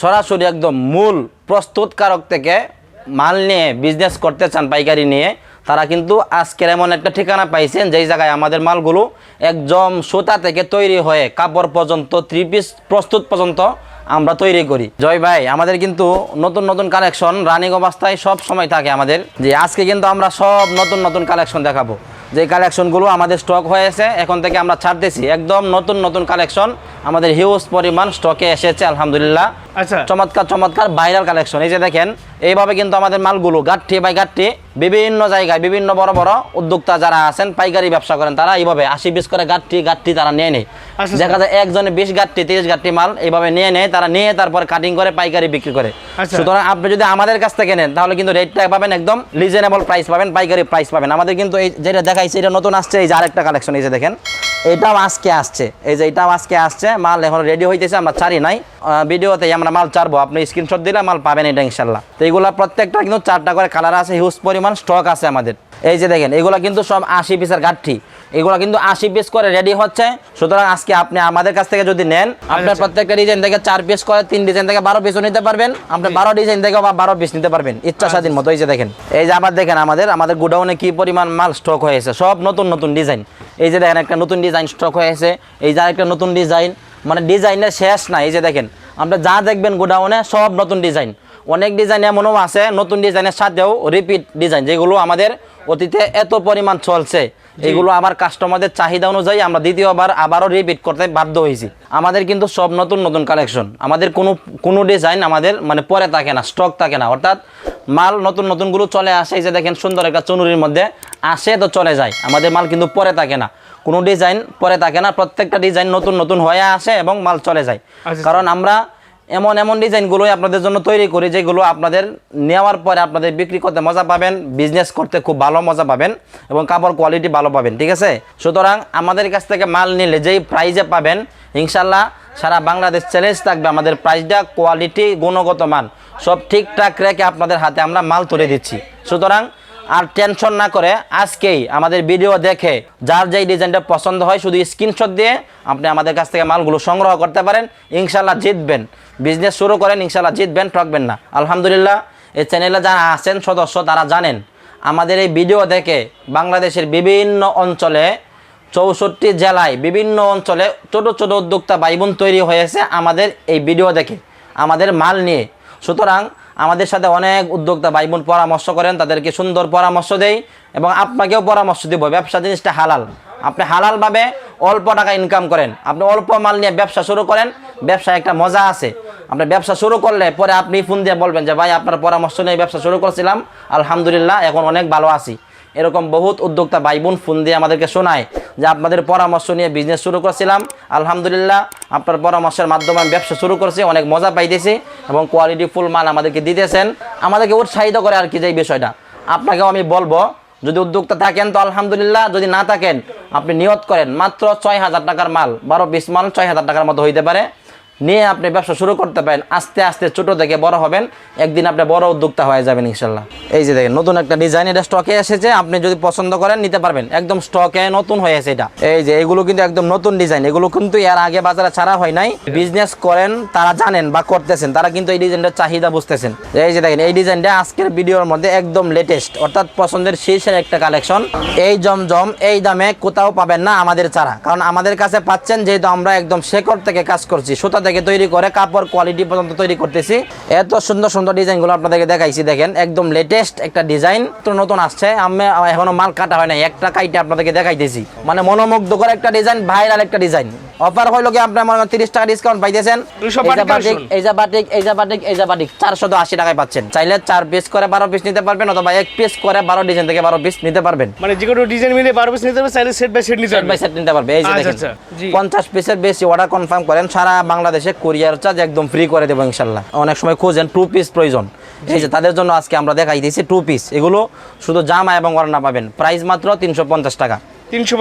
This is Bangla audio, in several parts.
সরাসরি একদম মূল প্রস্তুতকারক থেকে মাল নিয়ে বিজনেস করতে চান পাইকারি নিয়ে, তারা কিন্তু আজকের এমন একটা ঠিকানা পাইছেন যেই জায়গায় আমাদের মালগুলো একদম সুতা থেকে তৈরি হয়ে কাপড় পর্যন্ত থ্রি পিস প্রস্তুত পর্যন্ত আমরা তৈরি করি। জয় ভাই, আমাদের কিন্তু নতুন নতুন কালেকশন রানিং অবস্থায় সব সময় থাকে আমাদের। যে আজকে কিন্তু আমরা সব নতুন নতুন কালেকশন দেখাবো। যে কালেকশনগুলো আমাদের স্টক হয়েছে এখন থেকে আমরা ছাড়তেছি একদম নতুন নতুন কালেকশন আমাদের হিউজ পরিমাণ স্টকে এসেছে আলহামদুলিল্লাহ। আচ্ছা। চমৎকার চমৎকার ভাইরাল কালেকশন এই যে দেখেন এইভাবে কিন্তু আমাদের মালগুলো গাঠি বাই গাঠি বিভিন্ন জায়গায় বিভিন্ন বড় বড় উদ্যোক্তা যারা আছেন পাইকারি ব্যবসা করেন তারা এইভাবে আশি বিশ করে গাঠি গাঠি তারা নিয়ে নেয়। আচ্ছা, দেখা যায় একজনে বিশ গাঠি তিরিশ গাঠি মাল এইভাবে নিয়ে নেয় তারা নিয়ে তারপর কাটিং করে পাইকারি বিক্রি করে। আচ্ছা। সুতরাং আপনি যদি আমাদের কাছ থেকে নেন তাহলে কিন্তু রেটটা পাবেন একদম রিজনেবল প্রাইস পাবেন পাইকারি প্রাইস পাবেন। আমাদের কিন্তু এই যেটা দেখাইছে এটা নতুন আসছে এই যে আরেকটা কালেকশন এই যে দেখেন। এটাও আজকে আসছে। এই যে এটাও আজকে আসছে, মাল এখন রেডি হইতেছে, আমরা ছাড়ি নাই। ভিডিওতে ভিডিওতেই আমরা মাল ছাড়বো, আপনি স্ক্রিনশট দিলে মাল পাবেন এটা ইনশাল্লাহ। তো এইগুলো প্রত্যেকটা কিন্তু চারটা করে কালার আছে হিউজ পরিমাণ স্টক আছে আমাদের। এই যে দেখেন এগুলা কিন্তু সব আশি পিসের গাঠি। এগুলা কিন্তু আশি পিস করে রেডি হচ্ছে। সুতরাং আজকে আপনি আমাদের কাছ থেকে যদি নেন আপনার আচ্ছা। প্রত্যেকটা ডিজাইন থেকে চার পিস করে তিন ডিজাইন থেকে বারো পিসও নিতে পারবেন। আপনি বারো ডিজাইন থেকে বা বারো পিস নিতে পারবেন ইচ্ছা স্বাধীন মতো। এই যে দেখেন এই যে আবার দেখেন আমাদের আমাদের গোডাউনে কি পরিমাণ মাল স্টক হয়েছে। সব নতুন নতুন ডিজাইন এই যে দেখেন একটা নতুন ডিজাইন স্টক হয়েছে। এই যে আরেকটা নতুন ডিজাইন মানে ডিজাইনের শেষ না এই যে দেখেন আপনি যা দেখবেন গোডাউনে সব নতুন ডিজাইন অনেক ডিজাইন এমনও আছে নতুন ডিজাইনের সাথেও রিপিট ডিজাইন যেগুলো আমাদের অতীতে এত পরিমাণ চলছে এগুলো আমার কাস্টমারদের চাহিদা অনুযায়ী আমরা দ্বিতীয়বার আবারও রিপিট করতে বাধ্য হয়েছি। আমাদের কিন্তু সব নতুন নতুন কালেকশন আমাদের কোনো কোনো ডিজাইন আমাদের মানে পরে থাকে না স্টক থাকে না। অর্থাৎ মাল নতুন নতুনগুলো চলে আসে যে দেখেন সুন্দর একটা চুনুরির মধ্যে আসে তো চলে যায়। আমাদের মাল কিন্তু পরে থাকে না। কোনো ডিজাইন পরে থাকে না প্রত্যেকটা ডিজাইন নতুন নতুন হয়ে আসে এবং মাল চলে যায়। আচ্ছা। কারণ আমরা এমন এমন ডিজাইনগুলোই আপনাদের জন্য তৈরি করি, যেগুলো আপনাদের নেওয়ার পরে আপনাদের বিক্রি করতে মজা পাবেন বিজনেস করতে খুব ভালো মজা পাবেন এবং কাপড় কোয়ালিটি ভালো পাবেন, ঠিক আছে? সুতরাং আমাদের কাছ থেকে মাল নিলে যেই প্রাইজে পাবেন ইনশাল্লাহ সারা বাংলাদেশ চ্যালেঞ্জ থাকবে আমাদের প্রাইসটা কোয়ালিটি গুণগত মান, সব ঠিকঠাক রেখে আপনাদের হাতে আমরা মাল তুলে দিচ্ছি। সুতরাং আর টেনশন না করে আজকেই আমাদের ভিডিও দেখে যার যেই ডিজাইনটা পছন্দ হয় শুধু স্ক্রিনশট দিয়ে আপনি আমাদের কাছ থেকে মালগুলো সংগ্রহ করতে পারেন ইনশাল্লাহ জিতবেন। বিজনেস শুরু করেন ইনশাল্লাহ জিতবেন, ঠকবেন না। আলহামদুলিল্লাহ, এই চ্যানেলে যারা আছেন, সদস্য, তারা জানেন, আমাদের এই ভিডিও দেখে বাংলাদেশের বিভিন্ন অঞ্চলে, চৌষট্টি জেলায় বিভিন্ন অঞ্চলে ছোট ছোট উদ্যোক্তা ভাই বোন তৈরি হয়েছে আমাদের এই ভিডিও দেখে, আমাদের মাল নিয়ে। সুতরাং আমাদের সাথে অনেক উদ্যোক্তা ভাই বোন পরামর্শ করেন, তাদেরকে সুন্দর পরামর্শ দেই এবং আপনাকেও পরামর্শ দিব, ব্যবসা জিনিসটা হালাল। আপনি হালালভাবে অল্প টাকা ইনকাম করেন, আপনি অল্প মাল নিয়ে ব্যবসা শুরু করেন, ব্যবসায় একটা মজা আছে। আপনি ব্যবসা শুরু করলে পরে আপনি ফোন দিয়ে বলবেন যে, ভাই, আপনার পরামর্শ নিয়ে ব্যবসা শুরু করছিলাম, আলহামদুলিল্লাহ, এখন অনেক ভালো আছি। এরকম বহুত উদ্যোক্তা ভাই বোন ফোন দিয়ে আমাদেরকে শোনায় যে আপনাদের পরামর্শ নিয়ে বিজনেস শুরু করছিলাম। আলহামদুলিল্লাহ, আপনার পরামর্শের মাধ্যমে আমি ব্যবসা শুরু করছি, অনেক মজা পাইতেছি এবং কোয়ালিটি ফুল মাল আমাদেরকে দিতেছেন। আমাদেরকে উৎসাহিত করে আর কি যে বিষয়টা। আপনাকেও আমি বলব, যদি উদ্যোক্তা থাকেন তো আলহামদুলিল্লাহ, যদি না থাকেন, আপনি নিয়ত করেন, মাত্র ছয় হাজার টাকার মাল, বারো বিশ মাল ছয় হাজার টাকার মতো হইতে পারে। নিয়ে আপনি ব্যবসা শুরু করতে পারেন, আস্তে আস্তে ছোট থেকে বড় হবেন, একদিন আপনি বড় উদ্যোক্তা হয়ে যাবেন ইনশাল্লাহ। এই যে দেখেন, নতুন একটা ডিজাইন এটা স্টকে এসেছে, আপনি যদি পছন্দ করেন নিতে পারবেন। একদম স্টকে নতুন হয়েছে এটা। এই যে এগুলো কিন্তু একদম নতুন ডিজাইন এগুলো কিন্তু এর আগে বাজারে ছাড়া হয় নাই। বিজনেস করেন, তারা জানেন বা করতেছেন, তারা কিন্তু এই ডিজাইনটার চাহিদা বুঝতেছেন। এই যে দেখেন, এই ডিজাইনটা আজকের ভিডিওর মধ্যে একদম লেটেস্ট অর্থাৎ পছন্দের শীর্ষের একটা কালেকশন এই জমজম, এই দামে কোথাও পাবেন না আমাদের ছাড়া, কারণ আমাদের কাছে পাচ্ছেন যেহেতু আমরা একদম শেকড় থেকে কাজ করছি, সুতা থেকে তৈরি করে, কাপড় কোয়ালিটি পর্যন্ত তৈরি করতেছি। এত সুন্দর সুন্দর ডিজাইনগুলো আপনাদেরকে দেখাইছি, দেখেন, একদম লেটেস্ট একটা ডিজাইন। তো নতুন আসছে, আমি, এখনও মাল কাটা হয় নাই, একটা কাইটে আপনাদেরকে দেখাইতেছি। মানে মনোমুগ্ধকর একটা ডিজাইন ভাইরাল একটা ডিজাইন। অফার হইল কি আপনার মনে তিরিশ টাকা ডিসকাউন্ট পাইতেছেন। 200 এই বাটিক collection। এই যে বাটিক এই যে বাটিক এই যে বাটিক চারশো আশি টাকায় পাচ্ছেন। চাইলে চার পিস করে বারো পিস নিতে পারবেন অথবা এক পিস করে বারো ডিজাইন থেকে বারো পিস নিতে পারবেন। মানে যে কোনো ডিজাইন মিলে বারো পিস নিতে হবে চাইলে সেট বাই সেট নিতে বাই সেট নিতে পারবে এই যে আচ্ছা, দেখেন। আচ্ছা। পঞ্চাশ পিসের বেশি অর্ডার কনফার্ম করেন সারা বাংলাদেশে কুরিয়ার চার্জ একদম ফ্রি করে দেবো ইনশাল্লাহ। অনেক সময় খুঁজেন টু পিস প্রয়োজন। এই যে তাদের জন্য আজকে আমরা দেখাই দিয়েছি টু পিস এগুলো শুধু জামা এবং ওড়না পাবেন। প্রাইস মাত্র তিনশো পঞ্চাশ টাকা। তিনশো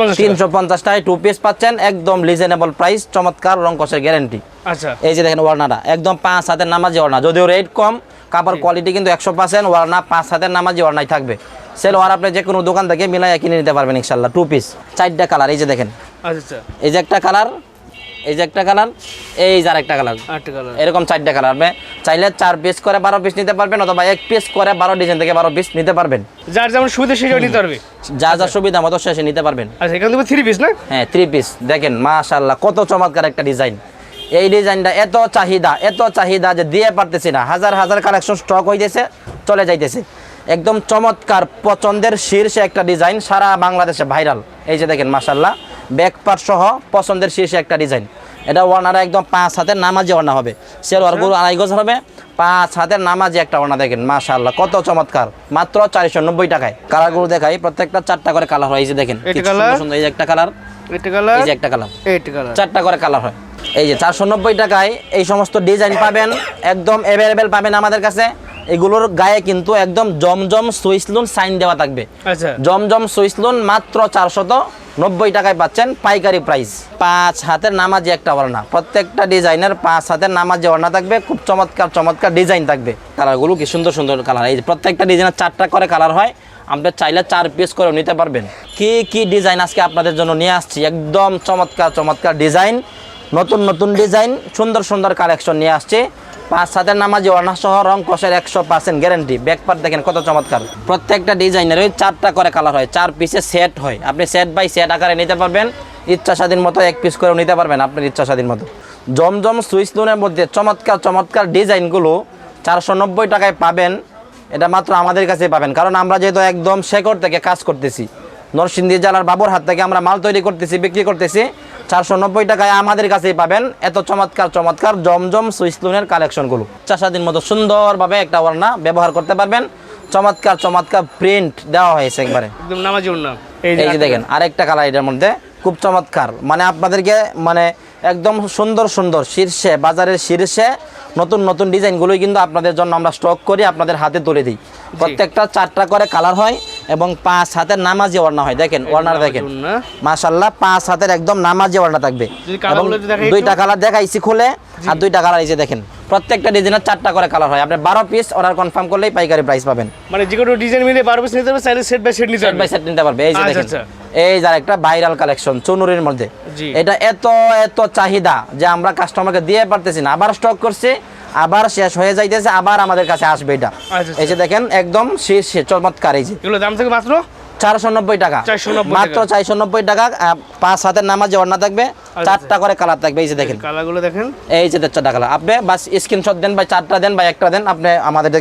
পঞ্চাশ টাকা। টাকায় টু পিস পাচ্ছেন একদম রিজনেবল প্রাইস চমৎকার রং কষের গ্যারেন্টি আচ্ছা। এই যে দেখেন ওড়নাটা একদম পাঁচ হাতের নামাজি ওড়না যদিও রেট কম কাপড় কোয়ালিটি কিন্তু একশো পার্সেন্ট ওড়না পাঁচ হাতের নামাজি ওড়নাই থাকবে। সেলোয়ার আপনি যে কোনো দোকান থেকে মিলাই কিনে নিতে পারবেন ইনশাল্লাহ টু পিস চারটা কালার এই যে দেখেন। আচ্ছা আচ্ছা। এই যে একটা কালার এই যে একটা কালার এই যে আরেকটা কালার। এরকম চারটা কালার আপনি চাইলে চার পিস করে বারো পিস নিতে পারবেন অথবা এক পিস করে বারো ডিজাইন থেকে বারো পিস নিতে পারবেন। যার যেমন সুবিধা সেই নিতে পারবে। যা যা সুবিধা মতো শেষে নিতে পারবেন। আচ্ছা এখান থেকে থ্রি পিস না? হ্যাঁ থ্রি পিস দেখেন মাশাল্লাহ কত চমৎকার একটা ডিজাইন এই ডিজাইনটা এত চাহিদা এত চাহিদা যে দিয়ে পারতেছি না। হাজার হাজার কালেকশন স্টক হইতেছে চলে যাইতেছে। একদম চমৎকার পছন্দের শীর্ষে একটা ডিজাইন সারা বাংলাদেশে ভাইরাল। এই যে দেখেন মাশাল্লাহ ব্যাকপার সহ পছন্দের শীর্ষে একটা ডিজাইন। এটা ওয়ানারা একদম পাঁচ হাতের নামাজি ওয়ানা হবে। সেলোয়ারগুলো আড়াই গজ হবে পাঁচ হাতের নামাজি একটা ওয়ানা দেখেন মাশাল্লাহ কত চমৎকার। মাত্র চারশো নব্বই টাকায়। কালারগুলো দেখাই প্রত্যেকটা চারটা করে কালার হয় এই যে দেখেন সুন্দর এই যে একটা কালার। এই যে একটা কালার। কালার। চারটা করে কালার হয়। এই যে চারশো নব্বই টাকায় এই সমস্ত ডিজাইন পাবেন একদম অ্যাভেলেবেল পাবেন আমাদের কাছে। এগুলোর গায়ে কিন্তু একদম জমজম সুইসলুন সাইন দেওয়া থাকবে। আচ্ছা। জমজম সুইসলুন মাত্র চারশত নব্বই টাকায় পাচ্ছেন পাইকারি প্রাইস পাঁচ হাতের নামাজি একটা ওড়না। প্রত্যেকটা ডিজাইনের পাঁচ হাতের নামাজি ওড়না থাকবে। খুব চমৎকার চমৎকার ডিজাইন থাকবে। কালারগুলো কি সুন্দর সুন্দর কালার এই প্রত্যেকটা ডিজাইনের চারটা করে কালার হয়। আপনি চাইলে চার পিস করে নিতে পারবেন। কি কি ডিজাইন আজকে আপনাদের জন্য নিয়ে আসছি? একদম চমৎকার চমৎকার ডিজাইন নতুন নতুন ডিজাইন সুন্দর সুন্দর কালেকশন নিয়ে আসছে। পাঁচ হাতের নামাজি অর্ণা সহ রং কষের একশো পার্সেন্ট গ্যারেন্টি ব্যাকপার দেখেন কত চমৎকার। প্রত্যেকটা ডিজাইনের ওই চারটা করে কালার হয়, চার পিসে সেট হয়। আপনি সেট বাই সেট আকারে নিতে পারবেন ইচ্ছা স্বাধীন মতো এক পিস করেও নিতে পারবেন আপনার ইচ্ছা স্বাধীন মতো। জমজম সুইচ লোনের মধ্যে চমৎকার চমৎকার ডিজাইনগুলো চারশো নব্বই টাকায় পাবেন, এটা মাত্র আমাদের কাছে পাবেন। কারণ আমরা যেহেতু একদম শেকড় থেকে কাজ করতেছি, নরসিংদী জেলার বাবুর হাত থেকে আমরা মাল তৈরি করতেছি, বিক্রি করতেছি চারশো নব্বই টাকায় আমাদের কাছেই পাবেন। এত চমৎকার চমৎকার জমজম সুইসলুনের কালেকশনগুলো। চাষাদিন মতো সুন্দরভাবে একটা ওড়না ব্যবহার করতে পারবেন। চমৎকার চমৎকার প্রিন্ট দেওয়া হয়েছে একবারে। একদম নামাজি এই যে দেখেন আরেকটা কালার এটার মধ্যে। খুব চমৎকার। মানে আপনাদেরকে মানে একদম সুন্দর সুন্দর শীর্ষে বাজারের শীর্ষে নতুন নতুন ডিজাইনগুলোই কিন্তু আপনাদের জন্য আমরা স্টক করি আপনাদের হাতে তুলে দিই। প্রত্যেকটা চারটা করে কালার হয়। এবং পাঁচ হাতের নামাজি ওড়না হয়। দেখেন ওড়নার দেখেন। মাশাল্লাহ পাঁচ হাতের একদম নামাজি ওড়না থাকবে। দুইটা কালার দেখাইছি খুলে আর দুইটা কালার এই যে দেখেন প্রত্যেকটা ডিজাইনের চারটা করে কালার হয়। আপনি বারো পিস অর্ডার কনফার্ম করলেই পাইকারি প্রাইস পাবেন। মানে যে কোনো ডিজাইন মিলে বারো পিস নিতে পারবে চাইলে সেট বাই সেট নিতে সেট বাই সেট নিতে পারবে। এই যে আচ্ছা, দেখেন আচ্ছা। এই যার একটা ভাইরাল কালেকশন চুনুরির মধ্যে। এটা এত এত চাহিদা যে আমরা কাস্টমারকে দিয়ে পারতেছি না। আবার স্টক করছি আবার শেষ হয়ে যাইতেছে আবার আমাদের কাছে আসবে এটা। আচ্ছা, এই যে দেখেন একদম শেষ চমৎকার এই যে। এগুলো দাম থেকে মাত্র? চারশো নব্বই টাকা। মাত্র চারশো নব্বই টাকা পাঁচ হাতের নামাজে অন্য থাকবে আচ্ছা। চারটা করে কালার থাকবে এই যে দেখেন। কালারগুলো দেখেন। এই যে চারটা কালার আপনি বাস স্ক্রিনশট দেন বা চারটা দেন বা একটা দেন আপনি আমাদের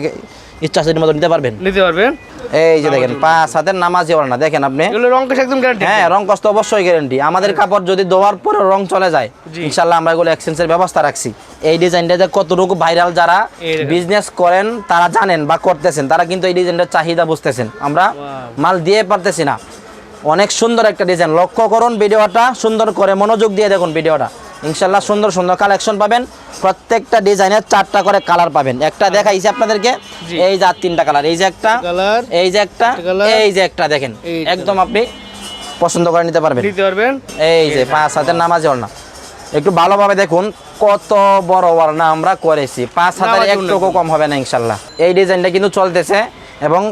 ইচ্ছা মতো নিতে পারবেন? নিতে পারবেন? এই যে দেখেন পাঁচ হাতের নামাজি ওড়না দেখেন আপনি? রং কষ একদম গ্যারান্টি হ্যাঁ রং কষ্ট অবশ্যই গ্যারেন্টি আমাদের কাপড় যদি ধোয়ার পরে রং চলে যায় আমরা এগুলো এক্সচেঞ্জের ব্যবস্থা রাখছি। এই ডিজাইনটা যে কতটুকু ভাইরাল যারা বিজনেস করেন তারা জানেন বা করতেছেন তারা কিন্তু এই ডিজাইনটার চাহিদা বুঝতেছেন। আমরা মাল দিয়ে পারতেছি না। অনেক সুন্দর একটা ডিজাইন লক্ষ্য করুন ভিডিওটা সুন্দর করে মনোযোগ দিয়ে দেখুন ভিডিওটা। ইনশাল্লাহ সুন্দর সুন্দর কালেকশন পাবেন। প্রত্যেকটা ডিজাইনের চারটা করে কালার পাবেন। একটা দেখাইছি আপনাদেরকে। এই যে আর তিনটা কালার এই যে একটা এই যে একটা এই যে একটা দেখেন। একদম আপনি পছন্দ করে নিতে পারবেন। নিতে পারবেন। এই যে পাঁচ হাতের নামাজ ওড়না। একটু ভালোভাবে দেখুন কত বড় ওড়না আমরা করেছি। পাঁচ নামাজি একটুকু কম হবে না ইনশাল্লাহ। এই ডিজাইনটা কিন্তু চলতেছে এবং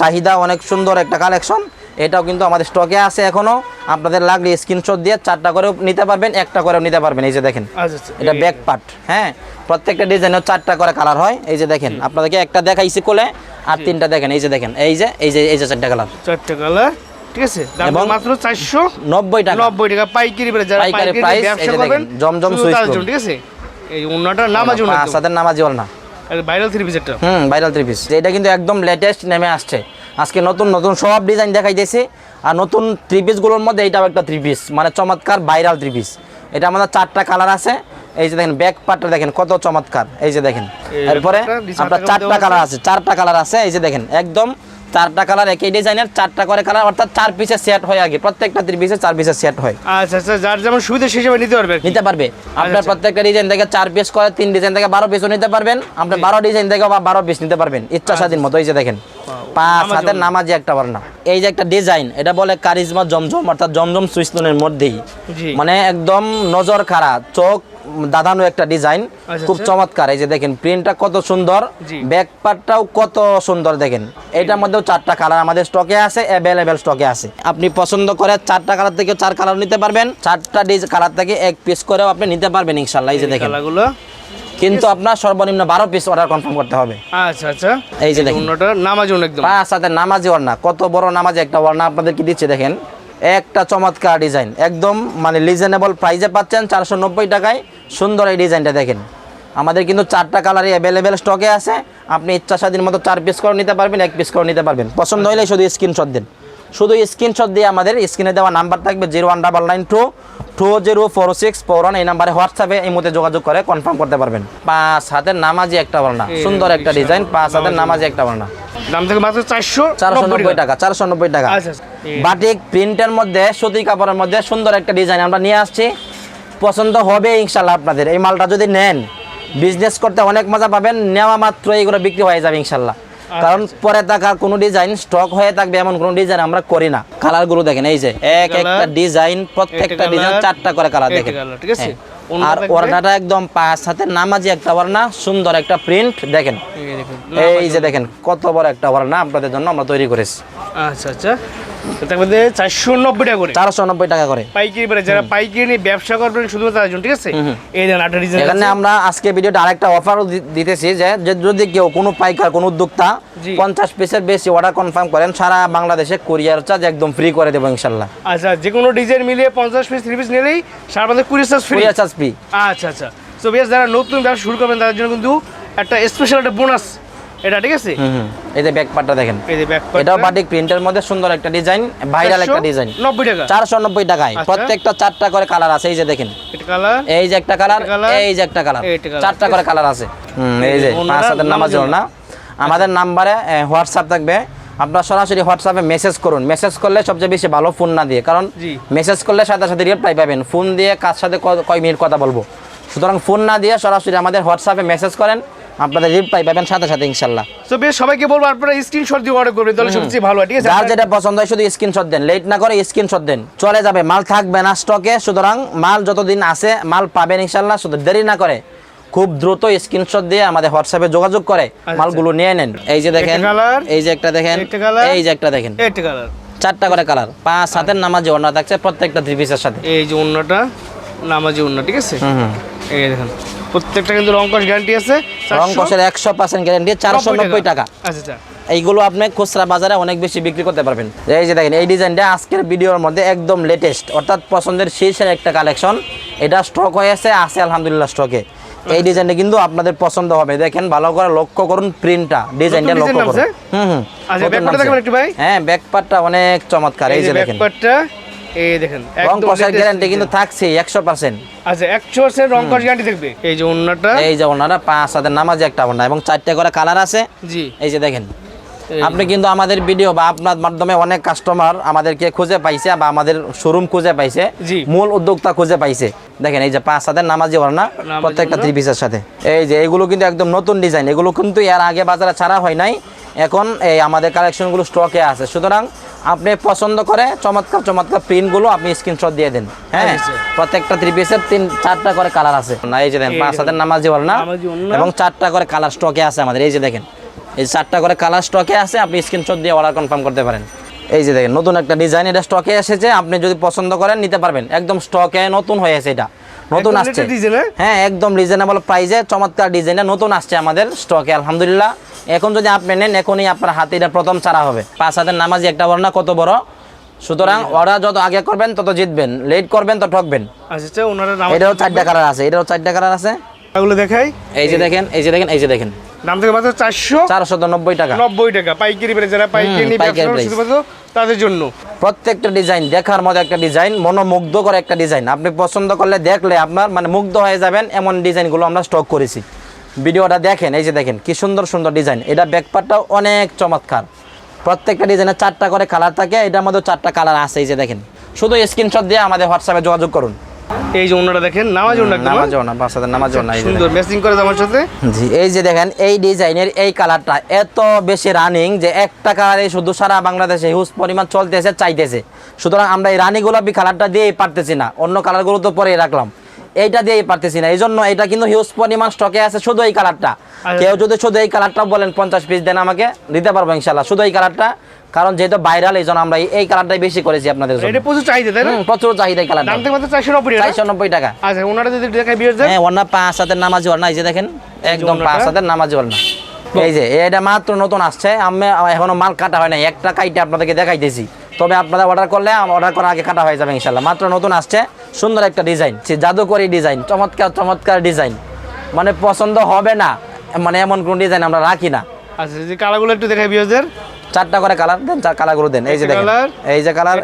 চাহিদা অনেক সুন্দর একটা কালেকশন এটাও কিন্তু আমাদের স্টকে আছে এখনও। আপনাদের লাগলে স্ক্রিনশট দিয়ে চারটা করেও নিতে পারবেন একটা করেও নিতে পারবেন। এই যে দেখেন আচ্ছা আচ্ছা এটা ব্যাক পার্ট হ্যাঁ? প্রত্যেকটা ডিজাইনের চারটা করে কালার হয়। এই যে দেখেন আপনাদেরকে একটা দেখাইছি কোলে আর তিনটা দেখেন এই যে দেখেন এই যে এই যে এই যে চারটা কালার চারটে কালার ঠিক আছে? এবং মাত্র চারশো নব্বই টাকা। নব্বই টাকা পাইকারি বেড়ে পাইকারি পাইকারি ব্যবসা করবেন দেখেন, জমজম শুধু সুইচ তার করুন। জন্য, ঠিক আছে? এই অন্যটা নাম আছে পাঁচ নামাজি ওড়না। ভাইরাল থ্রি পিসেরটা হুম ভাইরাল থ্রি পিস এটা কিন্তু একদম লেটেস্ট নেমে আসছে। আজকে নতুন নতুন সব ডিজাইন দেখাই দিয়েছে আর নতুন থ্রি পিসগুলোর মধ্যে এইটাও একটা থ্রি পিস মানে চমৎকার ভাইরাল থ্রি পিস এটা আমাদের চারটা কালার আছে। এই যে দেখেন ব্যাক পার্টটা দেখেন কত চমৎকার। এই যে দেখেন এরপরে আপনার চারটা কালার আছে। চারটা কালার আছে। এই যে দেখেন একদম চারটা কালার একই ডিজাইনের চারটা করে কালার অর্থাৎ চার পিসের সেট হয় আগে। প্রত্যেকটা থ্রি পিসের চার পিসের সেট হয়। আচ্ছা আচ্ছা যার যেমন সুবিধা সেই নিতে পারবে নিতে পারবে। আপনার আচ্ছা। প্রত্যেকটা ডিজাইন থেকে চার পিস করে তিন ডিজাইন থেকে বারো পিসও নিতে পারবেন। আপনি বারো ডিজাইন থেকে বা বারো পিস নিতে পারবেন। ইচ্ছা স্বাধীন মতো এই যে দেখেন। পাঁচ হাতের নামাজি একটা বর্ণা। এই যে একটা ডিজাইন এটা বলে কারিজমা জমজম অর্থাৎ জমজম সুইসলনের মধ্যেই। মানে একদম নজর খাড়া চোখ দাদানো একটা ডিজাইন আচ্ছা, খুব আচ্ছা। চমৎকার। এই যে দেখেন প্রিন্টটা কত সুন্দর জি। ব্যাক পার্টটাও কত সুন্দর দেখেন। এটার মধ্যেও চারটা কালার আমাদের স্টকে আছে অ্যাভেলেবেল স্টকে আছে। আপনি পছন্দ করে চারটা কালার থেকে চার কালার নিতে পারবেন। চারটা ডিজ কালার থেকে এক পিস করেও আপনি নিতে পারবেন ইনশাল্লাহ এই যে দেখেন। কিন্তু আপনার সর্বনিম্ন বারো পিস অর্ডার কনফার্ম করতে হবে। আচ্ছা আচ্ছা। এই যে দেখেন। নামাজুন একদম। সাথে নামাজি ওড়না কত বড় নামাজি একটা ওড়না আপনাদের কি দিচ্ছে দেখেন। একটা চমৎকার ডিজাইন। একদম মানে রিজনেবল প্রাইসে পাচ্ছেন চারশো নব্বই টাকায়। সুন্দর এই ডিজাইনটা দেখেন। আমাদের কিন্তু চারটা কালারই অ্যাভেলেবেল স্টকে আছে। আপনি ইচ্ছা স্বাধীন মতো চার পিস করে নিতে পারবেন, এক পিস করে নিতে পারবেন। পছন্দ হলে শুধু স্ক্রিনশট দিন। শুধু স্ক্রিনশট দিয়ে আমাদের স্ক্রিনে দেওয়া নাম্বার থাকবে zero one double nine two two zero four six four one এই নাম্বারে হোয়াটসঅ্যাপে এই মধ্যে যোগাযোগ করে কনফার্ম করতে পারবেন। পাঁচ হাতের নামাজি একটা বর্ণা। সুন্দর একটা ডিজাইন পাঁচ হাতের নামাজি একটা বর্ণা। দাম থেকে মাত্র চারশো চারশো নব্বই টাকা। চারশো নব্বই টাকা। আচ্ছা, আচ্ছা। বাটিক প্রিন্টের মধ্যে সুতি কাপড়ের মধ্যে সুন্দর একটা ডিজাইন আমরা নিয়ে আসছি। পছন্দ হবে ইনশাল্লাহ আপনাদের। এই মালটা যদি নেন বিজনেস করতে অনেক মজা পাবেন নেওয়া মাত্র এইগুলো বিক্রি হয়ে যাবে ইনশাল্লাহ কারণ পরে দেখা কোনো ডিজাইন স্টক হয়ে থাকবে এমন কোনো ডিজাইন আমরা করি না। কালার কালারগুলো দেখেন এই যে এক একটা ডিজাইন প্রত্যেকটা ডিজাইন চারটা করে কালার দেখেন। ঠিক আছে? হ্যাঁ। আর ওরনাটা ওড়নাটা একদম পাঁচ সাথে নামাজি একটা ওড়না সুন্দর একটা প্রিন্ট দেখেন। এই যে দেখেন কত বড় একটা ওড়না আপনাদের জন্য আমরা তৈরি করেছি। আচ্ছা আচ্ছা। চারশো নব্বই টাকা করে। চারশো নব্বই টাকা করে। পাইকারি বেড়ে যারা পাইকারি নিয়ে ব্যবসা করবেন শুধুমাত্র তাদের জন্য ঠিক আছে? এই দেন আটটা ডিজাইন এখানে আমরা আজকে ভিডিওটা আরেকটা অফারও দিতেছি যে যে যদি কেউ কোনো পাইকার কোনো উদ্যোক্তা পঞ্চাশ পিসের বেশি অর্ডার কনফার্ম করেন সারা বাংলাদেশে কুরিয়ার চার্জ একদম ফ্রি করে দেবো ইনশাল্লাহ। আচ্ছা যে কোনো ডিজাইন মিলিয়ে পঞ্চাশ পিস থ্রি পিস নিলেই সারা মধ্যে কুড়ি চার্জ ফ্রি চার্জ ফ্রি আচ্ছা আচ্ছা। বেশ যারা নতুন ব্যবসা শুরু করবেন তাদের জন্য কিন্তু একটা স্পেশাল একটা বোনাস এটা ঠিক আছে? এই যে ব্যাক পার্টটা দেখেন। এই যে ব্যাক এটাও বাটিক প্রিন্টের মধ্যে সুন্দর একটা ডিজাইন ভাইরাল একটা ডিজাইন নব্বই টাকা। চারশো নব্বই টাকায়। আচ্ছা। প্রত্যেকটা চারটা করে কালার আছে এই যে দেখেন। এটা কালার এই যে একটা কালার এই যে একটা কালার চারটা করে কালার আছে। হুম এই যে পাঁচ নামাজ নামাজ না আমাদের নাম্বারে হোয়াটসঅ্যাপ থাকবে। আপনার সরাসরি হোয়াটসঅ্যাপে মেসেজ করুন। মেসেজ করলে সবচেয়ে বেশি ভালো ফোন না দিয়ে। কারণ মেসেজ করলে সাথে সাথে রিপ্লাই পাবেন। ফোন দিয়ে কার সাথে কয় মিনিট কথা বলব? সুতরাং ফোন না দিয়ে সরাসরি আমাদের হোয়াটসঅ্যাপে মেসেজ করেন। আপনাদের রিপ্লাই পাবেন সাথে সাথে ইনশাল্লাহ। তো বেশ সবাইকে বলব আপনারা স্ক্রিনশট দিয়ে অর্ডার করবেন তাহলে সবচেয়ে ভালো ঠিক আছে? যার যেটা পছন্দ হয় শুধু স্ক্রিনশট দেন লেট না করে স্ক্রিনশট দেন। চলে যাবে মাল থাকবে না স্টকে সুতরাং মাল যতদিন আছে মাল পাবেন ইনশাল্লাহ শুধু দেরি না করে খুব দ্রুত স্ক্রিনশট দিয়ে আমাদের হোয়াটসঅ্যাপে যোগাযোগ করে মালগুলো নিয়ে নেন। এই যে দেখেন এই যে একটা দেখেন এই যে একটা দেখেন। চারটা করে কালার পাঁচ সাতের নামাজে ওড়না থাকছে প্রত্যেকটা থ্রি পিসের সাথে। এই যে অন্যটা নামাজি অন্য ঠিক আছে? হুম এই দেখেন। প্রত্যেকটা কিন্তু রং গ্যারান্টি আছে। রং কষের একশো পার্সেন্ট গ্যারেন্টি চারশো নব্বই টাকা। আচ্ছা আচ্ছা। এইগুলো আপনি খুচরা বাজারে অনেক বেশি বিক্রি করতে পারবেন। এই যে দেখেন এই ডিজাইনটা আজকের ভিডিওর মধ্যে একদম লেটেস্ট অর্থাৎ পছন্দের শীর্ষের একটা কালেকশন এটা স্টক হয়েছে আছে আলহামদুলিল্লাহ স্টকে এই ডিজাইনটা কিন্তু আপনাদের পছন্দ হবে। দেখেন ভালো করে লক্ষ্য করুন প্রিন্টটা ডিজাইনটা লক্ষ্য করুন। হুম হুম। আচ্ছা? হ্যাঁ ব্যাক পার্টটা অনেক চমৎকার। এই যে দেখেন। ব্যাকপার্টটা এই দেখেন রং কষার গ্যারান্টি কিন্তু থাকছে একশো পার্সেন্ট আচ্ছা রং গ্যারান্টি থাকবে। এই যে এই যে পাঁচ হাতের নামাজে একটা এবং চারটে করে কালার আছে। জি। এই যে দেখেন আপনি কিন্তু আমাদের ভিডিও বা আপনার মাধ্যমে অনেক কাস্টমার আমাদেরকে খুঁজে পাইছে বা আমাদের শোরুম খুঁজে পাইছে। মূল উদ্যোক্তা খুঁজে পাইছে। দেখেন এই যে পাঁচ হাজার নামাজি নামাজি প্রত্যেকটা ওড়না। থ্রি পিসের সাথে। এই যে এগুলো কিন্তু একদম নতুন ডিজাইন এগুলো কিন্তু এর আগে বাজারে ছাড়া হয় নাই। এখন এই আমাদের কালেকশনগুলো স্টকে আছে। সুতরাং আপনি পছন্দ করে চমৎকার চমৎকার প্রিন্টগুলো আপনি স্ক্রিনশট দিয়ে দেন। হ্যাঁ? আচ্ছা। প্রত্যেকটা থ্রি পিসের তিন চারটা করে কালার আছে। না এই যে দেখেন পাঁচ হাজার নামাজি নামাজি ওড়না। এবং চারটা করে কালার স্টকে আছে আমাদের। এই যে দেখেন এই চারটা করে কালার স্টকে আছে আপনি স্ক্রিনশট দিয়ে অর্ডার কনফার্ম করতে পারেন। এই যে দেখেন নতুন একটা ডিজাইন এটা স্টকে এসেছে। আপনি যদি পছন্দ করেন নিতে পারবেন। একদম স্টকে নতুন হয়েছে এটা। নতুন আসছে। হ্যাঁ? একদম রিজনেবল প্রাইসে চমৎকার ডিজাইনে নতুন আসছে আমাদের স্টকে আলহামদুলিল্লাহ। এখন যদি আপনি নেন এখনই আপনার হাতে এটা প্রথম চারা হবে। পাঁচ হাতের নামাজি একটা বড় না কত বড়? সুতরাং ওরা যত আগে করবেন তত জিতবেন। লেট করবেন তো ঠকবেন। আচ্ছা আচ্ছা এটাও চারটা কালার আছে এটাও চারটা কালার আছে। দেখাই। এই যে দেখেন এই যে দেখেন এই যে দেখেন। দাম থেকে মাত্র চারশো চারশো নব্বই টাকা। নব্বই টাকা। পাইকারি যারা পাইকারি। শুধুমাত্র তাদের জন্য। প্রত্যেকটা ডিজাইন দেখার মতো একটা ডিজাইন একটা ডিজাইন আপনি পছন্দ করলে দেখলে আপনার মানে মুগ্ধ হয়ে যাবেন এমন ডিজাইনগুলো আমরা স্টক করেছি। ভিডিওটা দেখেন এই যে দেখেন কি সুন্দর সুন্দর ডিজাইন এটা ব্যাকপারটাও অনেক চমৎকার। প্রত্যেকটা ডিজাইনের চারটা করে কালার থাকে এটার মধ্যে চারটা কালার আছে এই যে দেখেন। শুধু স্ক্রিনশট দিয়ে আমাদের হোয়াটসঅ্যাপে যোগাযোগ করুন। এই যে দেখেন নামাজ নামাজ ওনা নামাজও না বাচ্চাদের নামাজও না এই সুন্দর ম্যাচিং করে আমার সাথে? জি এই যে দেখেন এই ডিজাইনের এই কালারটা এত বেশি রানিং যে একটা কালারে শুধু সারা বাংলাদেশে হিউজ পরিমাণ চলতেছে চাইতেছে। সুতরাং আমরা এই রানি গোলাপি কালারটা দিয়ে পারতেছি না। অন্য কালারগুলো তো পরে রাখলাম। এইটা দিয়ে পারতেছি না। এই জন্য এটা কিন্তু হিউজ পরিমাণ স্টকে আছে শুধু এই কালারটা আচ্ছা। কেউ যদি শুধু এই কালারটা বলেন পঞ্চাশ পিস দেন আমাকে দিতে পারব ইনশাল্লাহ শুধু এই কালারটা কারণ যেহেতু ভাইরাল এই জন্য আমরা এই- কালারটাই বেশি করেছি আপনাদের জন্য। এটা প্রচুর চাহিদা তাই না? প্রচুর চাহিদা এই কালারটা দাম থেকে মাত্র চারশো নব্বই টাকা। চারশো নব্বই টাকা। আচ্ছা ওনারা যদি দেখায় বিয়ারদের হ্যাঁ ওর না পাঁচ হাতের নামাজি ওর না এই যে দেখেন একদম। পাঁচ হাতের নামাজি ওর না। এই যে এটা মাত্র নতুন আসছে। আমি এখনও মাল কাটা হয় নাই একটা কাইটে আপনাদেরকে দেখাইতেছি। তবে আপনারা অর্ডার করলে অর্ডার করার আগে কাটা হয়ে যাবে ইনশাল্লাহ মাত্র নতুন আসছে সুন্দর একটা ডিজাইন সে জাদুকরি ডিজাইন চমৎকার চমৎকার ডিজাইন মানে পছন্দ হবে না মানে এমন কোন ডিজাইন আমরা রাখি না। আচ্ছা যে কালারগুলো একটু দেখায় বিয়ারদের চারটা করে কালার দেন চার কালারগুলো দেন এই যে দেখেন। এই যে কালার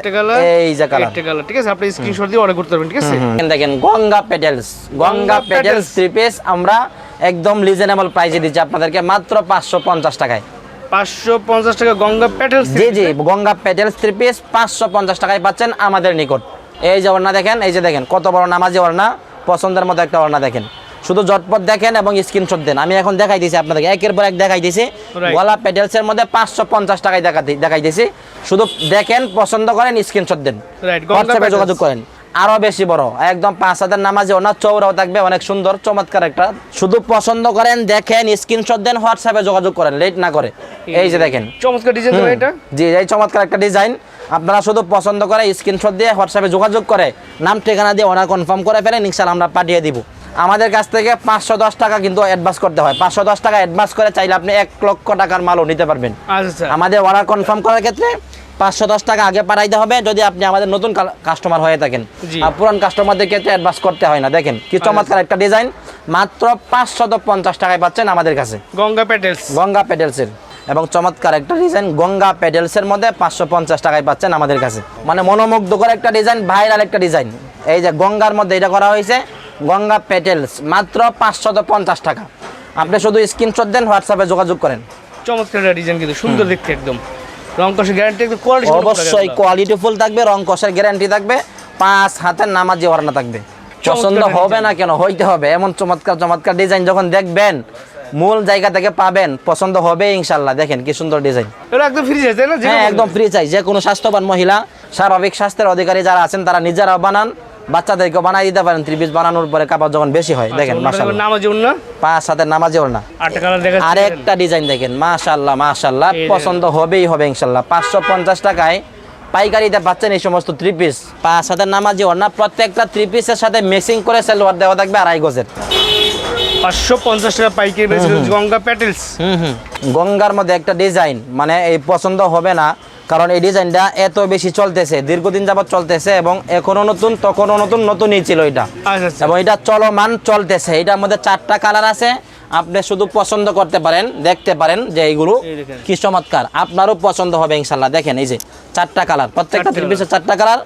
এই যে কালার কালার ঠিক আছে? আপনি স্ক্রিনশট দিয়ে অর্ডার করতে পারবেন ঠিক আছে? দেখেন Ganga petals Ganga petals। Three piece আমরা একদম রিজনেবল প্রাইসে দিচ্ছি আপনাদেরকে মাত্র পাঁচশো পঞ্চাশ টাকায়। পাঁচশো পঞ্চাশ টাকা গঙ্গা প্যাটেলস জি জি গঙ্গা পেটেলস থ্রি পিস টাকায় পাচ্ছেন আমাদের নিকট। এই যে ওড়না দেখেন এই যে দেখেন কত বড় নামাজি ওড়না পছন্দের মতো একটা ওড়না দেখেন। শুধু জটপট দেখেন এবং স্ক্রিনশট দেন। আমি এখন দেখাই দিছি আপনাদেরকে একের পর এক দেখাই. গলা মধ্যে পাঁচশো পঞ্চাশ টাকায় দেখা দেখাই দিছি। শুধু দেখেন পছন্দ করেন স্ক্রিনশট দেন। হোয়াটসঅ্যাপে যোগাযোগ করেন। আরও বেশি বড়। একদম পাঁচ হাজার নামাজে ওনার চৌরাও থাকবে অনেক সুন্দর চমৎকার একটা। শুধু পছন্দ করেন দেখেন স্ক্রিনশট দেন হোয়াটসঅ্যাপে যোগাযোগ করেন লেট না করে। এই যে দেখেন। চমৎকার ডিজাইন এটা? জি এই চমৎকার একটা ডিজাইন আপনারা শুধু পছন্দ করে স্ক্রিনশট দিয়ে হোয়াটসঅ্যাপে যোগাযোগ করে নাম ঠিকানা দিয়ে ওনার কনফার্ম করে ফেলেন ইনশাল্লাহ আমরা পাঠিয়ে দিব। আমাদের কাছ থেকে পাঁচশো দশ টাকা কিন্তু অ্যাডভান্স করতে হয়। পাঁচশো দশ টাকা অ্যাডভান্স করে চাইলে আপনি এক লক্ষ টাকার মালও নিতে পারবেন। আচ্ছা আচ্ছা। আমাদের অর্ডার কনফার্ম করার ক্ষেত্রে পাঁচশো দশ টাকা আগে পাঠাইতে হবে যদি আপনি আমাদের নতুন কাস্টমার হয়ে থাকেন। আর পুরান কাস্টমারদের ক্ষেত্রে অ্যাডভান্স করতে হয় না দেখেন কি চমৎকার একটা ডিজাইন মাত্র পাঁচশত পঞ্চাশ টাকায় পাচ্ছেন আমাদের কাছে। গঙ্গা প্যাটেলস গঙ্গা পেডেলসের এবং চমৎকার একটা ডিজাইন গঙ্গা পেডেলসের মধ্যে পাঁচশো পঞ্চাশ টাকায় পাচ্ছেন আমাদের কাছে। মানে মনোমুগ্ধকর একটা ডিজাইন ভাইরাল একটা ডিজাইন এই যে গঙ্গার মধ্যে এটা করা হয়েছে গঙ্গা প্যাডেলস মাত্র পাঁচশত পঞ্চাশ টাকা। আপনি শুধু স্ক্রিনশট দেন হোয়াটসঅ্যাপে যোগাযোগ করেন। চমৎকার ডিজাইন কিন্তু সুন্দর দেখতে একদম। রং গ্যারান্টি কোয়ালিটি অবশ্যই কোয়ালিটি ফুল থাকবে রং কষের গ্যারান্টি থাকবে পাঁচ হাতের নামাজি ওড়না থাকবে। পছন্দ হবে না কেন? হইতে হবে। এমন চমৎকার চমৎকার ডিজাইন যখন দেখবেন মূল জায়গা থেকে পাবেন পছন্দ হবে ইনশাল্লাহ দেখেন কি সুন্দর ডিজাইন একদম ফ্রি চাই না? হ্যাঁ একদম ফ্রি চাই যে কোনো স্বাস্থ্যবান মহিলা স্বাভাবিক স্বাস্থ্যের অধিকারী যারা আছেন তারা নিজেরা বানান। বাচ্চাদেরকে বানাই দিতে পারেন ত্রিপিস বানানোর পরে কাপড় যখন বেশি হয় আচ্ছা, দেখেন পাঁচ হাতের নামাজি ওড়না আর একটা ডিজাইন দেখেন মাশাল্লাহ মাশাল্লাহ পছন্দ হবেই হবে ইনশাল্লাহ পাঁচশো পঞ্চাশ টাকায় পাইকারিতে পাচ্ছেন এই সমস্ত থ্রি পিস পাঁচ হাতের নামাজি ওড়না প্রত্যেকটা থ্রি পিসের সাথে মিক্সিং করে সেলোয়ার দেওয়া থাকবে আড়াই গজের। পাঁচশো পঞ্চাশ টাকা পাইকারি বেশি গঙ্গা প্যাটেলস হুম হুম। গঙ্গার মধ্যে একটা ডিজাইন মানে এই পছন্দ হবে না। কারণ এই ডিজাইনটা এত বেশি চলতেছে দীর্ঘদিন যাবত চলতেছে এবং এখনও নতুন তখনও নতুন নতুনই ছিল এটা। আচ্ছা আচ্ছা। এবং এটা চলমান চলতেছে। এটার মধ্যে চারটা কালার আছে। আপনি শুধু পছন্দ করতে পারেন দেখতে পারেন যে এইগুলো। কি চমৎকার। আপনারও পছন্দ হবে ইনশাল্লাহ। দেখেন এই যে চারটা কালার। প্রত্যেকটা থ্রি পিসের চারটা কালার।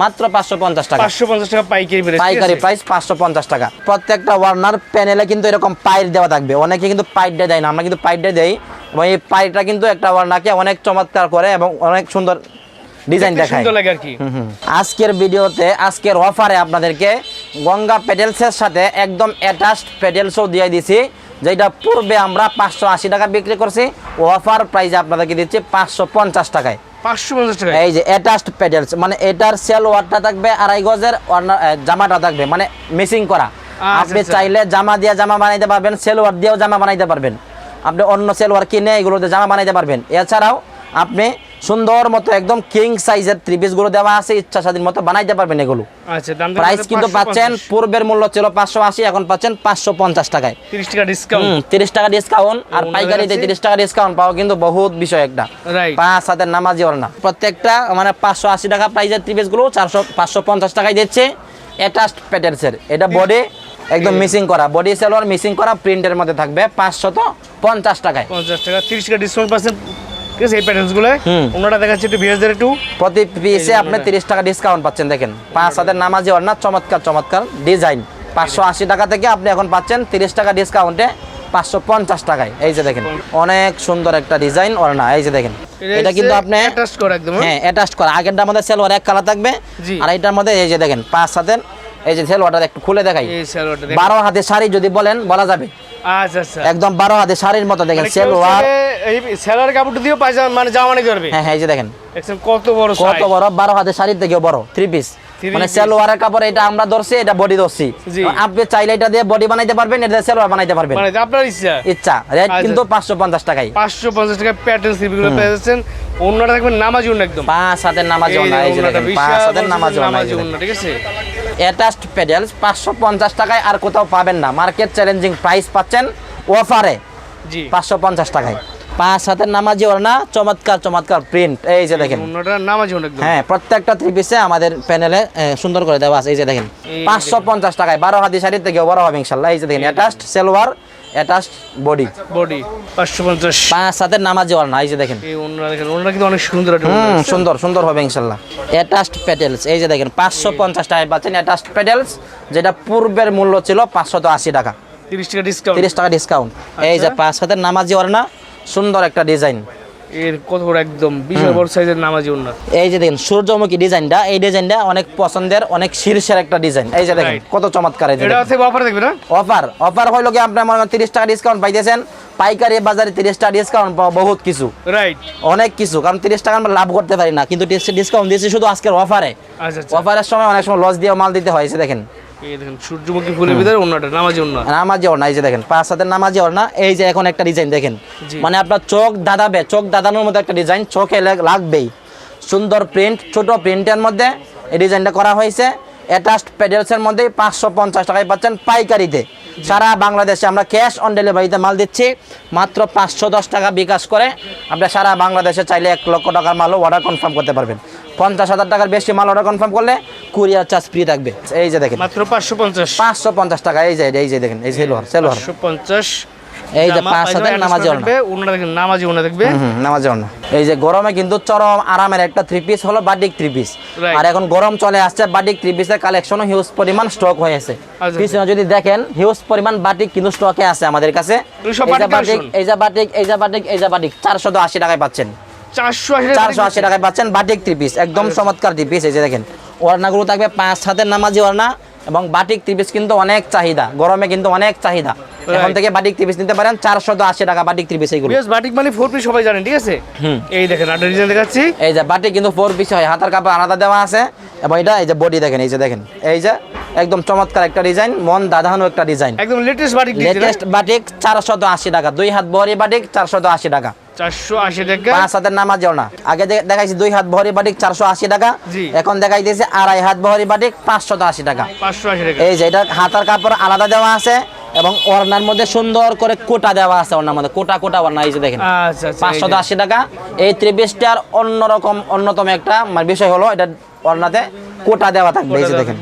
মাত্র? পাঁচশো পঞ্চাশ টাকা। পাঁচশো পঞ্চাশ টাকা পাইকারি পাইকারি প্রাইস পাঁচশো পঞ্চাশ টাকা। প্রত্যেকটা ওয়ার্নার প্যানেলে কিন্তু এরকম পাইট দেওয়া থাকবে। অনেকে কিন্তু পাইট দেয় না আমরা কিন্তু পাইট দেই। এবং এই পাইটটা কিন্তু একটা ওয়ার্নারকে অনেক চমৎকার করে এবং অনেক সুন্দর ডিজাইন দেখায়। সুন্দর লাগে আর কি। হুম হুম। আজকের ভিডিওতে আজকের অফারে আপনাদেরকে গঙ্গা পেডেলসের সাথে একদম অ্যাটাচড পেডেলসও দিয়ে দিছি যেটা পূর্বে আমরা পাঁচশো আশি টাকা বিক্রি করছি অফার প্রাইসে আপনাদেরকে দিচ্ছি পাঁচশো পঞ্চাশ টাকায়। পাঁচশো পঞ্চাশ টাকা এই যে অ্যাটাচড প্যাডেলস মানে এটার সেল ওয়ারটা থাকবে আড়াই গজের জামাটা থাকবে মানে মিসিং করা। আপনি আচ্ছা। চাইলে জামা দিয়ে জামা বানাইতে পারবেন সেলোয়ার দিয়েও জামা বানাইতে পারবেন। আপনি অন্য সেলোয়ার কিনে এগুলোতে জামা বানাইতে পারবেন। এছাড়াও আপনি সুন্দর মতো একদম কিং সাইজের থ্রি গুলো দেওয়া আছে ইচ্ছা স্বাধীন মতো বানাইতে পারবেন এগুলো। আচ্ছা দাম প্রাইস কিন্তু পাচ্ছেন পূর্বের মূল্য ছিল পাঁচশো আশি এখন পাচ্ছেন পাঁচশো পঞ্চাশ টাকায়। তিরিশ টাকা ডিসকাউন্ট হুম তিরিশ টাকা ডিসকাউন্ট আর পাইকারিতে কাছে- তিরিশ টাকা ডিসকাউন্ট পাওয়া কিন্তু বহুত বিষয় একটা। পাঁচ হাতের নামাজি ওর না প্রত্যেকটা মানে পাঁচশো আশি টাকা প্রাইজের ত্রিপিসগুলো চারশো পাঁচশো পঞ্চাশ টাকায় দিচ্ছে। অ্যাটাচড প্যাটেলসের এটা বডি একদম মিসিং করা। বডি সেলোয়ার মিসিং করা প্রিন্টের মধ্যে থাকবে পাঁচশত পঞ্চাশ টাকায়। পঞ্চাশ টাকা। তিরিশ টাকা ডিসকাউন্ট পাচ্ছেন ঠিক আছে এই প্যাটার্নসগুলো ওনারা দেখাচ্ছে একটু প্রতি পিসে আপনি তিরিশ টাকা ডিসকাউন্ট পাচ্ছেন দেখেন। পাঁচ হাতের নামাজি চমৎকার চমৎকার ডিজাইন পাঁচশো আশি টাকা থেকে আপনি এখন পাচ্ছেন তিরিশ টাকা ডিসকাউন্টে পাঁচশো পঞ্চাশ টাকায়। এই যে দেখেন অনেক সুন্দর একটা ডিজাইন ওর না এই যে দেখেন এটা কিন্তু আপনি অ্যাটাচ করে একদম হ্যাঁ? অ্যাটাচ করা। আগেরটার মধ্যে সেলোয়ার এক কালার থাকবে। আর এইটার মধ্যে এই যে দেখেন পাঁচ হাতের এই যে সেলোয়ারটা একটু খুলে দেখাই। বারো হাতে শাড়ি যদি বলেন বলা যাবে। আচ্ছা আচ্ছা। একদম বারো হাতে শাড়ির মতো দেখেন মানে সেলোয়ার এই দিয়েও পায়জামা মানে জামা নিতে পারবে? হ্যাঁ হ্যাঁ এই যে দেখেন। কত বড় কত বড়? বারো হাতে শাড়ির থেকেও বড় থ্রি পিস মানে। সেলোয়ারের কাপড় এটা আমরা ধরছি এটা বডি ধরছি। আপনি চাইলে এটা দিয়ে বডি বানাইতে পারবেন এটা সেলোয়ার বানাইতে পারবেন। মানে আপনার ইচ্ছা। ইচ্ছা। রেট আচ্ছা। কিন্তু পাঁচশো পঞ্চাশ টাকাই পাঁচশো পঞ্চাশ টাকা প্যাটার্ন সিপিগুলো পেয়ে যাচ্ছেন। অন্যটা দেখবেন নামাজি অন্য একদম। পাঁচ হাতের নামাজ এই এই যে দেখেন পাঁচ হাতের নামাজ অন্য, ঠিক আছে? অ্যাটাচড প্যাডেলস পাঁচশো পঞ্চাশ টাকায় আর কোথাও পাবেন না। মার্কেট চ্যালেঞ্জিং প্রাইস পাচ্ছেন অফারে জি। পাঁচশো পঞ্চাশ টাকায়। পাঁচ হাতের নামাজি ওড়না চমৎকার চমৎকার প্রিন্ট এই যে দেখেন। হ্যাঁ প্রত্যেকটা থ্রি পিসে আমাদের প্যানেলে সুন্দর করে দেওয়া আছে। এই যে দেখেন পাঁচশো পঞ্চাশ টাকায় বারো হাতি শাড়ির থেকেও বড় হবে ইনশাল্লাহ। এই যে দেখেন attached salwar attached body body পাঁচশো পঞ্চাশ। পাঁচ হাতের নামাজি ওড়না এই যে দেখেন। এই অন্যটা দেখেন অন্যটা কিন্তু অনেক সুন্দর সুন্দর সুন্দর হবে ইনশাল্লাহ। অ্যাটাচড প্যাটেলস এই যে দেখেন পাঁচশো পঞ্চাশ টাকায় পাচ্ছেন অ্যাটাচড প্যাটেলস যেটা পূর্বের মূল্য ছিল পাঁচশত আশি টাকা। তিরিশ টাকা ডিসকাউন্ট তিরিশ টাকা ডিসকাউন্ট এই যে আচ্ছা। পাঁচ হাতের নামাজি ওড়না সুন্দর একটা ডিজাইন। এর কত বড় একদম বিশাল বড় সাইজের নামাজি অন্য এই যে দেখেন সূর্যমুখী ডিজাইনটা এই ডিজাইনটা অনেক পছন্দের অনেক শীর্ষের একটা ডিজাইন। এই যে দেখেন কত চমৎকার এই এটা। থেকে অফার দেখবে না? অফার অফার হইল কি আপনার মনে করেন তিরিশ টাকা ডিসকাউন্ট পাইতেছেন? পাইকারি বাজারে তিরিশ টাকা ডিসকাউন্ট পাওয়া বহুত কিছু। রাইট অনেক কিছু কারণ তিরিশ টাকা আমরা লাভ করতে পারি না কিন্তু ডিসকাউন্ট দিয়েছি শুধু আজকের অফারে। আচ্ছা আচ্ছা। অফারের সময় অনেক সময় লস দিয়ে মাল দিতে হয় এই যে দেখেন। এই দেখেন সূর্যমুখী ফুলের ভিতরে অন্যটা নামাজি অন্য নামাজি ওড়না এই যে দেখেন পাঁচ হাতের নামাজি ওড়না এই যে এখন একটা ডিজাইন দেখেন। মানে আপনার চোখ দাদাবে চোখ দাদানোর মতো একটা ডিজাইন চোখে লাগবেই। সুন্দর প্রিন্ট ছোট প্রিন্টের মধ্যে এই ডিজাইনটা করা হয়েছে। অ্যাটাচড প্যাডেলসের মধ্যে পাঁচশো পঞ্চাশ টাকায় পাচ্ছেন পাইকারিতে। সারা বাংলাদেশে আমরা ক্যাশ অন ডেলিভারিতে মাল দিচ্ছি। মাত্র পাঁচশো দশ টাকা বিকাশ করে। আপনি সারা বাংলাদেশে চাইলে এক লক্ষ টাকার মালও অর্ডার কনফার্ম করতে পারবেন। পঞ্চাশ হাজার টাকার বেশি মাল অর্ডার কনফার্ম করলে কুরিয়ার চার্জ ফ্রি থাকবে। এই যে দেখেন। মাত্র পাঁচশো পঞ্চাশ। পাঁচশো পঞ্চাশ টাকা এই যে এই যে দেখেন এই সেলোয়ার সেলোয়ার পঞ্চাশ। এই যে পাঁচ হাজার নামাজি নামাজি অন্য দেখবে নামাজি ওড়না। এই যে গরমে কিন্তু চরম আরামের একটা থ্রি পিস হলো বাটিক থ্রি পিস আর এখন গরম চলে আসছে বাটিক থ্রি পিসের কালেকশনও হিউজ পরিমাণ স্টক হয়েছে আচ্ছা। পিছনে যদি দেখেন হিউজ পরিমাণ বাটিক কিন্তু স্টকে আছে আমাদের কাছে। এই যে বাটিক এই যে বাটিক এই যে বাটিক এই যে বাটিক চারশো আশি টাকায় পাচ্ছেন। চারশো আশি চারশো আশি টাকায় পাচ্ছেন বাটিক থ্রি পিস একদম। চমৎকার থ্রি পিস এই যে দেখেন ওড়নাগুলো থাকবে পাঁচ হাতের নামাজি ওড়না এবং বাটিক থ্রি পিস কিন্তু অনেক চাহিদা গরমে কিন্তু অনেক চাহিদা এখন থেকে বাটিক থ্রি পিস নিতে পারেন চারশো আশি টাকা বাটিক থ্রি পিস এইগুলো বাটিক মানে ফোর পিস সবাই জানেন ঠিক আছে? এই দেখেন আরেকটা ডিজাইন দেখাচ্ছি। এই যে বাটি কিন্তু ফোর পিস হয় হাতার কাপড় আলাদা দেওয়া আছে এবং এটা এই যে বডি দেখেন এই যে দেখেন এই যে একদম চমৎকার একটা ডিজাইন মন দাদানো একটা ডিজাইন একদম লেটেস্ট বাটিক লেটেস্ট বাটিক চারশত আশি টাকা দুই হাত বহরি বাটিক চারশত আশি টাকা। চারশো আশি টাকা। পাঁচ হাতের নামাজ না। আগে দে- দেখাইছি দুই হাত বহরি বাটিক চারশো আশি টাকা জি। এখন দেখাইতেছি আড়াই হাত বহরি বাটিক পাঁচশত আশি টাকা। পাঁচশো আশি টাকা। এই যে এটা হাতার কাপড় আলাদা দেওয়া আছে এবং ওড়নার মধ্যে সুন্দর করে কোটা দেওয়া আছে ওড়নার মধ্যে। কোটা কোটা ওড়না এই যে দেখেন। আচ্ছা আচ্ছা এই পাঁচশো যে। আশি টাকা। এই ত্রিপিসটার অন্যরকম অন্যতম একটা মানে বিষয় হলো এটা ওড়নাতে কোটা দেওয়া থাকবে এই যে দেখেন।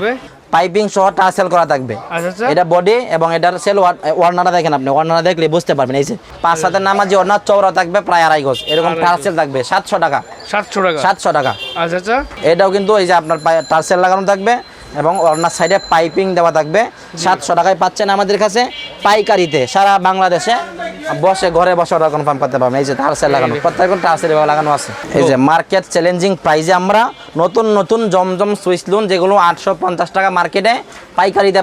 পাইপিং সহ টার্সেল করা থাকবে। আচ্ছা এটা বডি এবং এটার সেল ওয়ার্নাটা দেখেন আপনি ওয়ার্নাটা দেখলে বুঝতে পারবেন এই যে। পাঁচ হাতের নামাজি ওয়ার্নার চৌড়া থাকবে প্রায় আড়াই গজ। এরকম। টার্সেল থাকবে সাতশো টাকা। সাতশো টাকা। সাতশো টাকা। আচ্ছা আচ্ছা। এটাও কিন্তু এই যে আপনার টার্সেল লাগানো থাকবে এবং ওনার সাইডে পাইপিং দেওয়া থাকবে। সাতশো টাকায় পাচ্ছেন আমাদের কাছে পাইকারিতে। সারা বাংলাদেশে বসে, ঘরে বসে অর্ডার কনফার্ম করতে পারবেন। এই যে টার্সেল লাগানো, প্রত্যেক টার্সেল লাগানো আছে। এই যে মার্কেট চ্যালেঞ্জিং প্রাইজে আমরা নতুন নতুন জমজম সুইচ লোন যেগুলো আটশো পঞ্চাশ টাকা মার্কেটে পাইকারিতে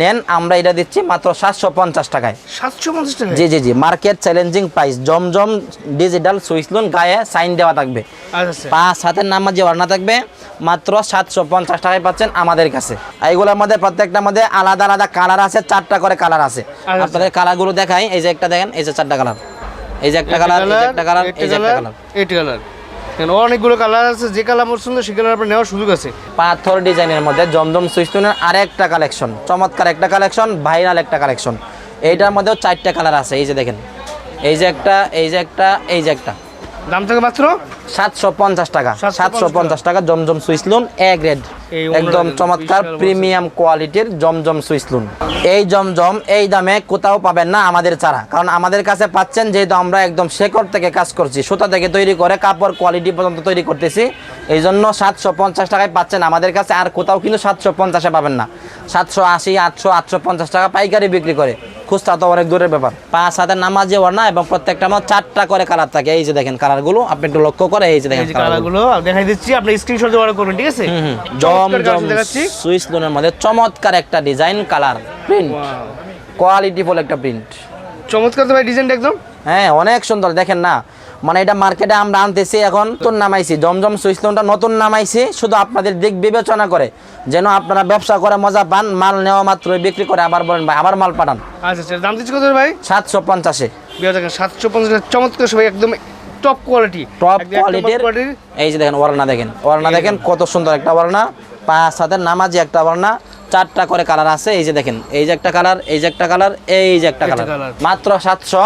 নেন আমরা এটা দিচ্ছি মাত্র সাতশো পঞ্চাশ টাকায়। সাতশো পঞ্চাশ টাকা জি জি জি market challenging price Zamzam digital Swiss lawn গায়ে সাইন দেওয়া থাকবে। আচ্ছা আচ্ছা। পাঁচ হাতের নামাজি ওড়না থাকবে মাত্র সাতশো পঞ্চাশ টাকায় পাচ্ছেন আমাদের কাছে। এইগুলোর মধ্যে প্রত্যেকটার মধ্যে আলাদা আলাদা কালার আছে চারটা করে কালার আছে। আচ্ছা। আপনাদের কালারগুলো দেখাই এই যে একটা দেখেন এই যে চারটা কালার এই যে একটা কালার এই যে একটা কালার এই যে একটা কালার এইট কালার অনেকগুলো কালার আছে যে কালার পছন্দ সে কালার আপনার নেওয়ার সুযোগ আছে। পাথর ডিজাইনের মধ্যে জমজম সুইস্তুনের আরেকটা কালেকশন চমৎকার একটা কালেকশন ভাইরাল একটা কালেকশন এইটার মধ্যেও চারটা কালার আছে এই যে দেখেন। এই যে একটা এই যে একটা এই যে একটা। দাম থাকে মাত্র? সাতশো পঞ্চাশ টাকা সাতশো পঞ্চাশ টাকা জমজম সুইসলুন এ গ্রেড এই একদম চমৎকার প্রিমিয়াম কোয়ালিটির জমজম সুইসলুন এই জমজম এই দামে কোথাও পাবেন না আমাদের ছাড়া। কারণ আমাদের কাছে পাচ্ছেন যেহেতু আমরা একদম শেকড় থেকে কাজ করছি সুতা থেকে তৈরি করে কাপড় কোয়ালিটি পর্যন্ত তৈরি করতেছি। এই জন্য সাতশো পঞ্চাশ টাকায় পাচ্ছেন। আমাদের কাছে আর কোথাও কিন্তু সাতশো পঞ্চাশে পাবেন না। সাতশো আশি আটশো আটশো পঞ্চাশ টাকা পাইকারি বিক্রি করে। খুচরা তো অনেক দূরের ব্যাপার। পাঁচ হাতের নামাজে না এবং প্রত্যেকটা আমার চারটা করে কালার থাকে। এই যে দেখেন কালারগুলো আপনি একটু লক্ষ্য করে এই যে দেখেন কালার কালারগুলো। দেখাই দিচ্ছি আপনি স্ক্রিনশট অর্ডার করবেন ঠিক আছে? জম জম দেখাচ্ছি। সুইস লোনের মধ্যে চমৎকার একটা design colour print quality quality full একটা প্রিন্ট চমৎকার তো ভাই ডিজাইনটা একদম। হ্যাঁ অনেক সুন্দর দেখেন না। মানে এটা মার্কেটে আমরা আনতেছি এখন। নতুন নামাইছি জমজম সুইসলনটা নতুন নামাইছি শুধু আপনাদের দিক বিবেচনা করে। যেন আপনারা ব্যবসা করে মজা পান মাল নেওয়া মাত্র বিক্রি করে আবার বলেন ভাই আবার মাল পাঠান। আচ্ছা আচ্ছা দাম দিচ্ছি কত ভাই? সাতশো পঞ্চাশে। সাতশো পঞ্চাশ চমৎকার সবাই একদম টপ কোয়ালিটি টপ কোয়ালিটির এই যে দেখেন ওয়ালনা দেখেন ওয়ালনা দেখেন কত সুন্দর একটা ওয়ালনা। পাঁচ হাতের নামাজি একটা ওয়ালনা চারটা করে কালার আছে এই যে দেখেন এই যে একটা কালার এই যে একটা কালার এই যে একটা কালার। মাত্র সাতশো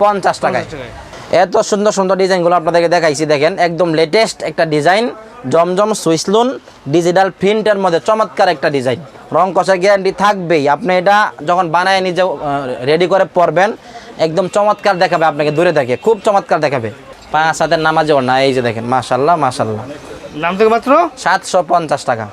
পঞ্চাশ টাকায়। এত সুন্দর সুন্দর ডিজাইনগুলো আপনাদেরকে দেখাইছি দেখেন একদম লেটেস্ট একটা ডিজাইন জমজম সুইসলুন ডিজিটাল প্রিন্টের মধ্যে চমৎকার একটা ডিজাইন। রং কষার গ্যারান্টি থাকবেই আপনি এটা যখন বানায় নিজে রেডি করে পরবেন একদম চমৎকার দেখাবে আপনাকে দূরে দেখে খুব চমৎকার দেখাবে। পাঁচ হাতের নামাজে ওর না এই যে দেখেন মাশাল্লাহ মাশাল্লাহ দাম থেকে মাত্র? সাতশো পঞ্চাশ টাকা।